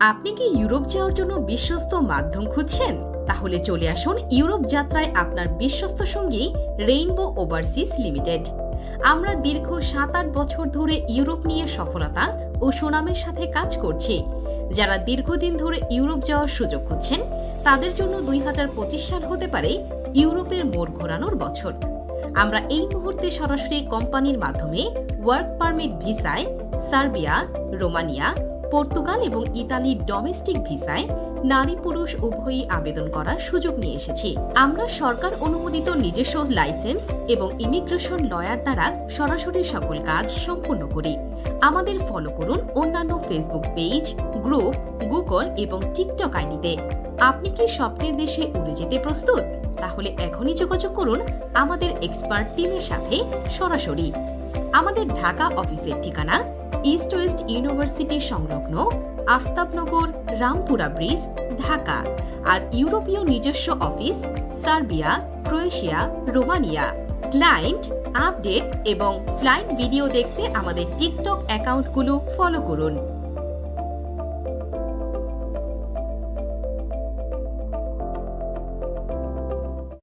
আপনি কি ইউরোপ যাওয়ার জন্য বিশ্বস্ত মাধ্যম খুঁজছেন? তাহলে চলে আসুন ইউরোপ যাত্রায় আপনার বিশ্বস্ত সঙ্গী রেইনবো ওভারসিস লিমিটেড। আমরা দীর্ঘ সাত আট বছর ধরে ইউরোপ নিয়ে সফলতা ও সুনামের সাথে কাজ করছি। যারা দীর্ঘদিন ধরে ইউরোপ যাওয়ার সুযোগ খুঁজছেন, তাদের জন্য দুই হাজার পঁচিশ সাল হতে পারে ইউরোপের মোড় ঘোরানোর বছর। আমরা এই মুহূর্তে সরাসরি কোম্পানির মাধ্যমে ওয়ার্ক পারমিট ভিসায় সার্বিয়া, রোমানিয়া পর্তুগাল এবং ইতালির ডোমেস্টিক ভিসায় নারী পুরুষ উভয়ই আবেদন করার সুযোগ নিয়ে এসেছি। আমরা সরকার অনুমোদিত নিজস্ব লাইসেন্স এবং ইমিগ্রেশন লয়ার দ্বারা সরাসরি সকল কাজ সম্পন্ন করি। আমাদের ফলো করুন অন্যান্য ফেসবুক পেজ গ্রুপ গুগল এবং টিকটক আইডিতে। আপনি কি স্বপ্নের দেশে উড়ে যেতে প্রস্তুত? তাহলে এখনই যোগাযোগ করুন আমাদের এক্সপার্ট টিমের সাথে সরাসরি। আমাদের ঢাকা অফিসের ঠিকানা ইস্ট ওয়েস্ট ইউনিভার্সিটি সংলগ্ন আফতাবনগর রামপুরা ব্রিজ, ঢাকা আর ইউরোপীয় নিজস্ব office, Serbia, Croatia, Romania. Client update এবং ফ্লাইট ভিডিও দেখতে আমাদের টিকটক অ্যাকাউন্টগুলো ফলো করুন।